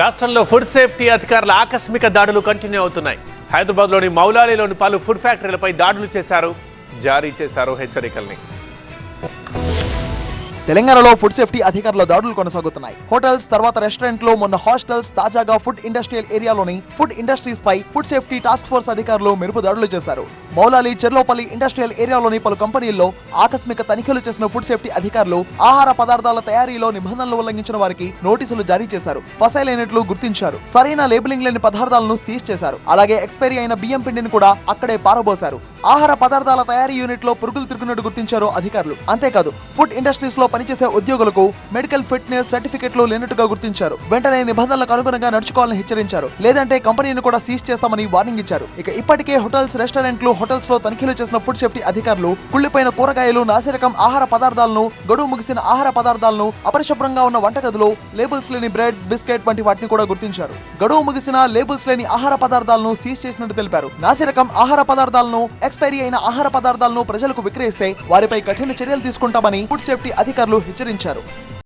రాష్ట్రంలో food safety అధికారుల ఆకస్మిక దాడులు కంటిన్యూ అవుతున్నాయి. హైదరాబాద్లోని మౌలాలీలోని పలు ఫుడ్ ఫ్యాక్టరీలపై దాడులు చేశారు జారీ చేశారు హెచ్చరికల్ని. తెలంగాణలో ఫుడ్ సేఫ్టీ అధికారుల దాడులు కొనసాగుతున్నాయి. హోటల్స్ తర్వాత రెస్టారెంట్లో మొన్న హాస్టల్స్ తాజాగా ఫుడ్ ఇండస్ట్రియల్ ఏరియాలోని ఫుడ్ ఇండస్ట్రీస్ పై ఫుడ్ సేఫ్టీ టాస్క్ ఫోర్స్ అధికారులు మెరుపు దాడులు చేశారు. మౌలాలి చెర్లోపల్లి ఇండస్ట్రియల్ ఏరియాలోని పలు కంపెనీల్లో ఆకస్మిక తనిఖీలు చేసిన ఫుడ్ సేఫ్టీ అధికారులు ఆహార పదార్థాల తయారీలో నిబంధనలు ఉల్లంఘించిన వారికి నోటీసులు జారీ చేశారు. ఫసైలైనట్లు గుర్తించారు. సరైన లేబులింగ్ లేని పదార్థాలను సీజ్ చేశారు. అలాగే ఎక్స్పైరీ అయిన బియ్యం పిండిని కూడా అక్కడే పారబోశారు. ఆహార పదార్థాల తయారీ యూనిట్లో పురుగులు తిరుగునట్టు గుర్తించారు అధికారులు. అంతేకాదు ఫుడ్ ఇండస్ట్రీస్లో పనిచేసే ఉద్యోగులకు మెడికల్ ఫిట్నెస్ సర్టిఫికెట్లు లేనట్టుగా గుర్తించారు. వెంటనే నిబంధనలకు అనుగుణంగా నడుచుకోవాలని హెచ్చరించారు. లేదంటే కంపెనీని కూడా సీజ్ చేస్తామని వార్నింగ్ ఇచ్చారు. ఇక ఇప్పటికే హోటల్స్ రెస్టారెంట్లు హోటల్స్లో తనిఖీలు చేసిన ఫుడ్ సేఫ్టీ అధికారులు కుళ్ళిపోయిన కూరగాయలు నాసిరకం ఆహార పదార్థాలను గడువు ముగిసిన ఆహార పదార్థాలను అపరిశుభ్రంగా ఉన్న వంటగదిలో లేబుల్స్ లేని బ్రెడ్ బిస్కెట్ వంటి వాటిని కూడా గుర్తించారు. గడువు ముగిసిన లేబుల్స్ లేని ఆహార పదార్థాలను సీజ్ చేసినట్టు తెలిపారు. నాసిరకం ఆహార పదార్థాలను ఎక్స్పైరీ అయిన ఆహార పదార్థాలను ప్రజలకు విక్రయిస్తే వారిపై కఠిన చర్యలు తీసుకుంటామని ఫుడ్ సేఫ్టీ అధికారులు అధికారులు హెచ్చరించారు.